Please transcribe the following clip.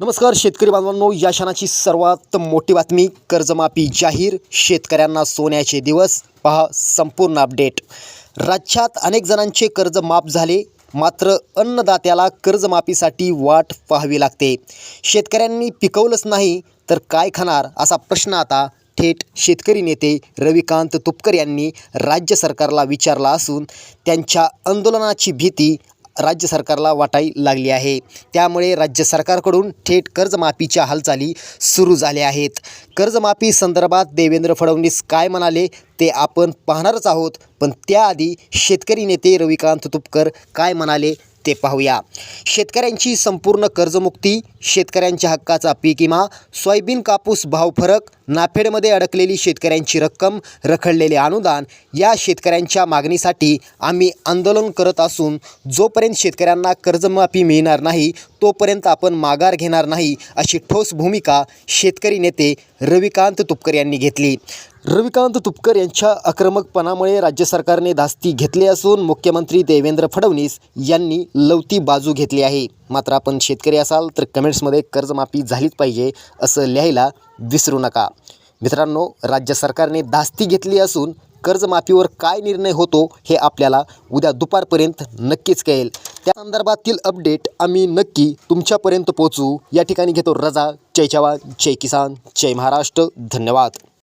नमस्कार शेतकरी बांधवांनो. या क्षणाची सर्वात मोठी बातमी कर्जमाफी जाहीर शेतकऱ्यांना सोन्याचे दिवस. पहा संपूर्ण अपडेट राज्यात अनेक जणांचे कर्ज माफ झाले मात्र अन्नदात्याला कर्जमाफीसाठी वाट पाहावी लागते. शेतकऱ्यांनी पिकवलंच नाही तर काय खाणार? असा प्रश्न आता थेट शेतकरी नेते रविकांत तुपकर यांनी राज्य सरकारला विचारला असून त्यांच्या आंदोलनाची भीती राज्य सरकारला वाटाई लागली आहे. त्यामुळे राज्य सरकारकडून थेट कर्जमाफीच्या हालचाली सुरू झाल्या आहेत. कर्जमाफी संदर्भात देवेंद्र फडणवीस काय म्हणाले ते आपण पाहणारच आहोत. पण त्याआधी शेतकरी नेते रविकांत तुपकर काय म्हणाले ते पाहूया. शेतकऱ्यांची संपूर्ण कर्जमुक्ती शेतकऱ्यांच्या हक्काचा पीक विमा सोयाबीन कापूस भाव फरक नाफेडमध्ये अडकलेली शेतकऱ्यांची रक्कम रखडलेले अनुदान या शेतकऱ्यांच्या मागणीसाठी आम्ही आंदोलन करत असून जोपर्यंत शेतकऱ्यांना कर्जमाफी मिळणार नाही तोपर्यंत आपण माघार घेणार नाही अशी ठोस भूमिका शेतकरी नेते रविकांत तुपकर यांनी घेतली. रविकांत तुपकर यांच्या आक्रमकपणामुळे राज्य सरकारने धास्ती घेतली असून मुख्यमंत्री देवेंद्र फडणवीस यांनी लवती बाजू घेतली आहे. मात्र आपण शेतकरी असाल तर कमेंट्समध्ये कर्जमाफी झालीच पाहिजे असं लिहायला विसरू नका. मित्रांनो राज्य सरकारने धास्ती घेतली असून कर्जमाफीवर काय निर्णय होतो हे आपल्याला उद्या दुपारपर्यंत नक्कीच कळेल. त्या संदर्भातील अपडेट आम्ही नक्की तुमच्यापर्यंत पोहोचू. या ठिकाणी घेतो रजा. जय जवान. जय किसान. जय महाराष्ट्र. धन्यवाद.